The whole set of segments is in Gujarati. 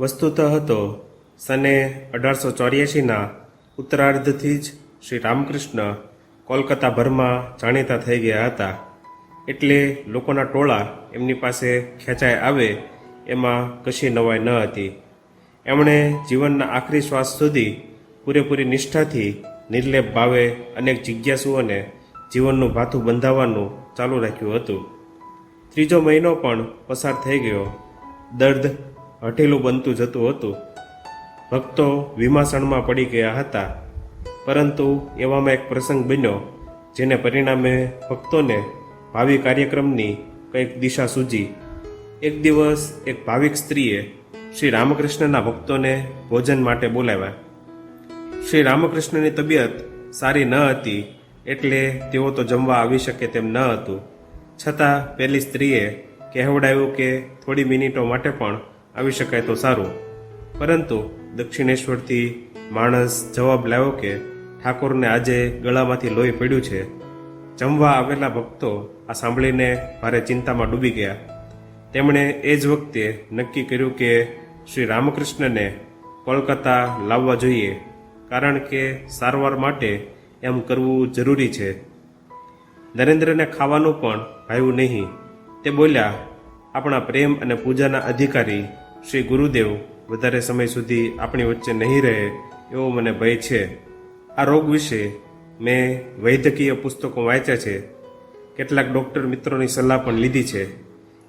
વસ્તુતઃ હતો સને અઢારસો ચોર્યાસીના ઉત્તરાર્ધથી જ શ્રી રામકૃષ્ણ કોલકાતાભરમાં જાણીતા થઈ ગયા હતા. એટલે લોકોના ટોળા એમની પાસે ખેંચાઈ આવે, એમાં કશી નવાઈ ન હતી. એમણે જીવનના આખરી શ્વાસ સુધી પૂરેપૂરી નિષ્ઠાથી નિર્લેપ ભાવે અનેક જિજ્ઞાસુઓને જીવનનું ભાથું બંધાવવાનું ચાલુ રાખ્યું હતું. ત્રીજો મહિનો પણ પસાર થઈ ગયો. દર્દ હઠેલું બનતું જતું હતું. ભક્તો વિમાસણમાં પડી ગયા હતા. પરંતુ એવામાં એક પ્રસંગ બન્યો, જેને પરિણામે ભક્તોને ભાવિ કાર્યક્રમની કંઈક દિશા સૂજી. એક દિવસ એક ભાવિક સ્ત્રીએ શ્રી રામકૃષ્ણના ભક્તોને ભોજન માટે બોલાવ્યા. શ્રી રામકૃષ્ણની તબિયત સારી ન હતી, એટલે તેઓ તો જમવા આવી શકે તેમ ન હતું. છતાં પેલી સ્ત્રીએ કહેવડાવ્યું કે થોડી મિનિટો માટે પણ આવી શકાય તો સારું. પરંતુ દક્ષિણેશ્વરથી માણસ જવાબ લાવ્યો કે ઠાકોરને આજે ગળામાંથી લોહી પડ્યું છે. જમવા આવેલા ભક્તો આ સાંભળીને ભારે ચિંતામાં ડૂબી ગયા. તેમણે એ જ વખતે નક્કી કર્યું કે શ્રી રામકૃષ્ણને કોલકાતા લાવવા જોઈએ, કારણ કે સારવાર માટે એમ કરવું જરૂરી છે. નરેન્દ્રને ખાવાનું પણ ભાવ્યું નહીં. તે બોલ્યા, આપણા પ્રેમ અને પૂજાના અધિકારી શ્રી ગુરુદેવ વધારે સમય સુધી આપણી વચ્ચે નહીં રહે એવો મને ભય છે. આ રોગ વિશે મેં વૈદ્યકીય પુસ્તકો વાંચ્યા છે. કેટલાક ડૉક્ટર મિત્રોની સલાહ પણ લીધી છે.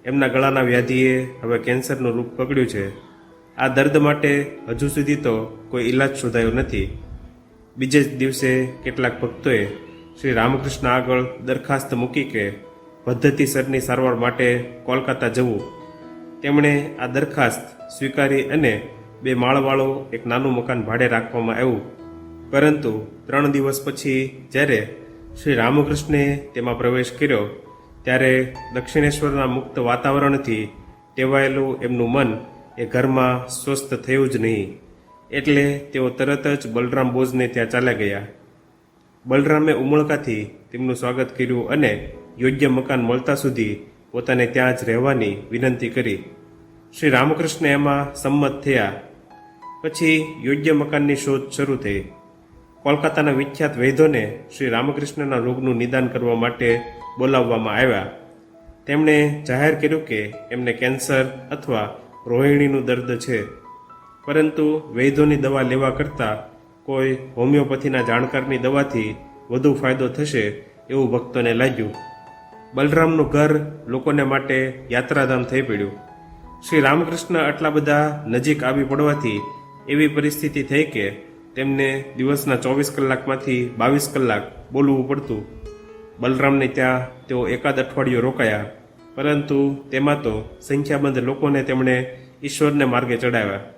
એમના ગળાના વ્યાધિએ હવે કેન્સરનું રૂપ પકડ્યું છે. આ દર્દ માટે હજુ સુધી તો કોઈ ઈલાજ શોધાયો નથી. બીજે જ દિવસે કેટલાક ભક્તોએ શ્રી રામકૃષ્ણ આગળ દરખાસ્ત મૂકી કે પદ્ધતિસરની સારવાર માટે કોલકાતા જવું. તેમણે આ દરખાસ્ત સ્વીકારી અને બે માળવાળો એક નાનું મકાન ભાડે રાખવામાં આવ્યું. પરંતુ ત્રણ દિવસ પછી જ્યારે શ્રી રામકૃષ્ણે તેમાં પ્રવેશ કર્યો, ત્યારે દક્ષિણેશ્વરના મુક્ત વાતાવરણથી ટેવાયેલું એમનું મન એ ઘરમાં સ્વસ્થ થયું જ નહીં. એટલે તેઓ તરત જ બલરામ બોઝને ત્યાં ચાલ્યા ગયા. બલરામે ઉમળકાથી તેમનું સ્વાગત કર્યું અને યોગ્ય મકાન મળતા સુધી પોતાને ત્યાં જ રહેવાની વિનંતી કરી. શ્રી રામકૃષ્ણ એમાં સંમત થયા. પછી યોગ્ય મકાનની શોધ શરૂ થઈ. કોલકાતાના વિખ્યાત વૈદ્યોને શ્રી રામકૃષ્ણના રોગનું નિદાન કરવા માટે બોલાવવામાં આવ્યા. તેમણે જાહેર કર્યું કે એમને કેન્સર અથવા રોહિણીનું દર્દ છે. પરંતુ વૈદ્યોની દવા લેવા કરતાં કોઈ હોમિયોપેથીના જાણકારની દવાથી વધુ ફાયદો થશે એવું ભક્તોને લાગ્યું. બલરામનું ઘર લોકોને માટે યાત્રાધામ થઈ પડ્યું. શ્રી રામકૃષ્ણ આટલા બધા નજીક આવી પડવાથી એવી પરિસ્થિતિ થઈ કે તેમને દિવસના ચોવીસ કલાકમાંથી બાવીસ કલાક બોલવું પડતું. બલરામને ત્યાં તેઓ એકાદ અઠવાડિયું રોકાયા, પરંતુ તેમાં તો સંખ્યાબંધ લોકોને તેમણે ઈશ્વરને માર્ગે ચડાવ્યા.